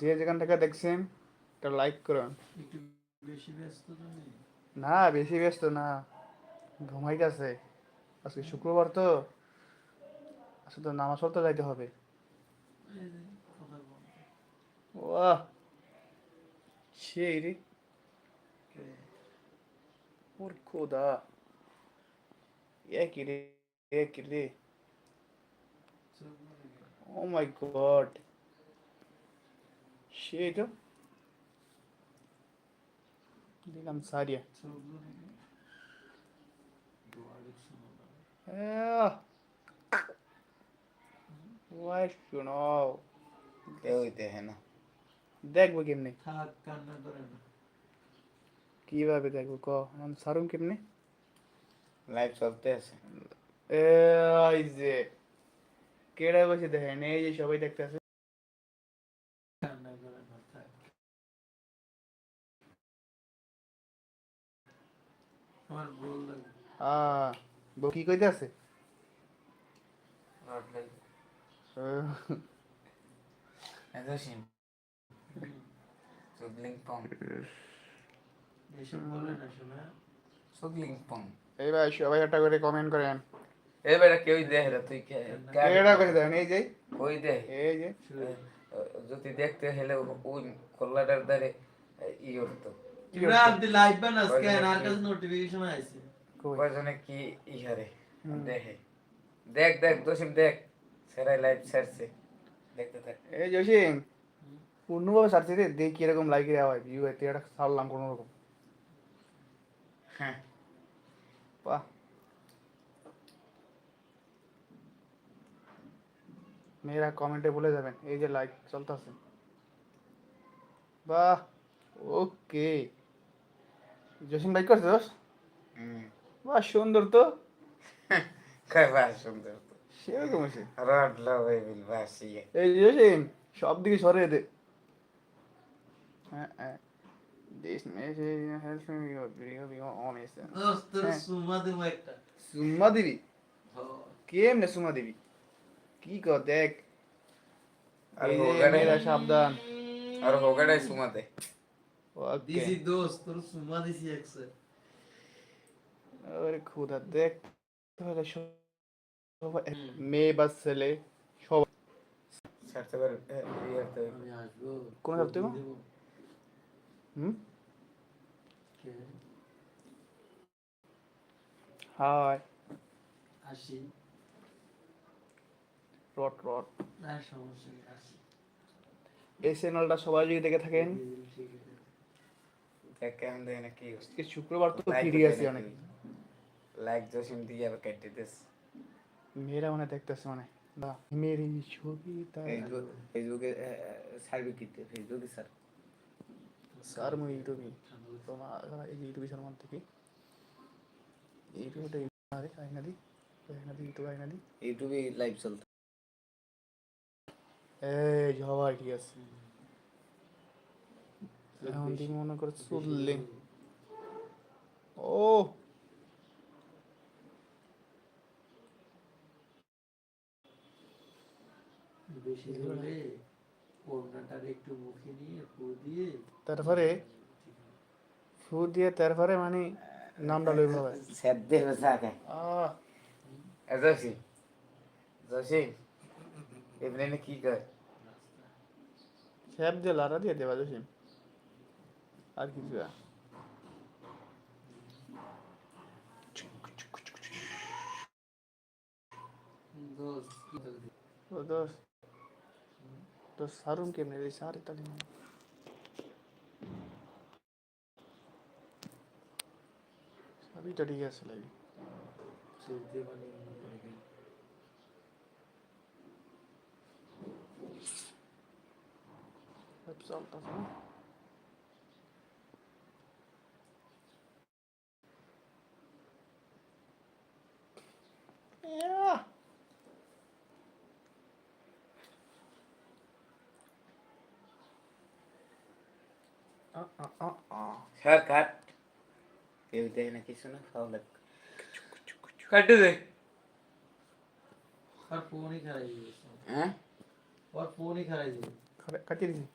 যে যেখান থেকে দেখছেন একটা লাইক করুন। একটু বেশি ব্যস্ত না বেশি ব্যস্ত না। ঘুমাইতেছে। আজকে শুক্রবার তো। আসলে তো নামাজ পড়তে যাইতে হবে। ওয়াহ! সেই রে ওর খোদা। একই রে একই রে। ও মাই গড তো দিলাম সারিয়া ওয়াই শোনো কেউই দেখে না দেখব কেমনে কীভাবে দেখব ক এখন সারুম কেমনে লাইভ চলতে আছে এই যে কেডা বসে দেখেন এই যে সবাই দেখতেছে কান্না আমার ভুল লাগে। আহ বউ কি কইতে আছে? এদোশিম সুগলিং পং। এসব বলে না শোনা। সুগলিং পং। এইবার সবাই একটা করে কমেন্ট করেন। কেউই দেখে না তুই কে এই যে। ওই দে। এই যে। যদি দেখতে হলে ওই কল্লাটার ধারে ই করতো তোমরা আপনি লাইভ বানাস কেন আর কাছে নোটিফিকেশন আইছে কয়জনে কি ই দেখে দেখ দেখ দোষিম দেখ সেরাই লাইভ ছাড়ছে দেখতে থাক এই জসিম পূর্ণভাবে সারছি রে দেখি এরকম লাইক রে হয় ভিউ এতে এটা ছাড়লাম কোনো রকম হ্যাঁ বাহ মেয়েরা কমেন্টে বলে যাবেন এই যে লাইক চলতেছে বাহ ওকে জসিম লাইক করছিস হুম। বাহ সুন্দর তো। কয় বাস সুন্দর তো। সেরকম আছে রড লবে বিল বাসিয়ে এই যে জসিম সব দিকে সরে দে। হ্যাঁ হ্যাঁ। This message helps me video be honest. দোস্ত হ্যাঁ। সুমা দেবো একটা। সুম্মা দিবি? হ্যাঁ। কেমনে সুম্মা দিবি? কি কর দেখ। আর সাবধান। আর সুমাতে ওকে দিছি দোস্ত তোর সুমা দিছি একসে আরে খুদা দেখ তাহলে সবাই মেয়ে বা ছেলে সবাই ছাড়তে পারে করতে হবে। আমি আসব কোন সপ্তাহে হুম হাই আসি রট রট না সমস্যা নেই আসি এই চ্যানেলটা সবাই যদি দেখে থাকেন কি শুক্রবার তো ফ্রি আছি নাকি? অনেক। লাইক জসিম দিয়ে আবার কেটে দিস। মেয়েরা মানে দেখতেছে মানে বা মেরি ছবি তাই ফেসবুকে কিনতে ফেসবুকে স্যার স্যার মুই ইউটিউবে তোমার এই যে ইউটিউবে শর্মার থেকে ইউটিউবটা আরে আইনা দি। আইনা দি ইউটিউব আইনা দি। ইউটিউবে লাইভ চলতে। এই সবাই ঠিক আছে? এখন তুই মনে করে চললে ও! বেশি হলে ওড়নাটার একটু মুখে নিয়ে ফু দিয়ে তারপরে ফু দিয়ে তারপরে মানে নামটা লইব হবে দেবে সাকে আহ! জসিম জসিম এমনি কি কর স্যাপ দিয়ে লারা দিয়ে দেবা জসিম। আর কিছু না। দোস্ত কি করবি? ও দোস তো সারুম কেমনে রে সারে তালি সবইটা ঠিক আছে লাগি চলতে পারি মনে করে গেল। সব চলতেছে না Yeah. Uh, uh, uh, uh. Sir কাট কেউ দেখে না কিছু না ফাউল কাটে দে আর ফোনই খারাই দিয়েছে হ্যাঁ ওর ফোনই খারাই দিয়েছে খাবে- কাটিয়ে দিছি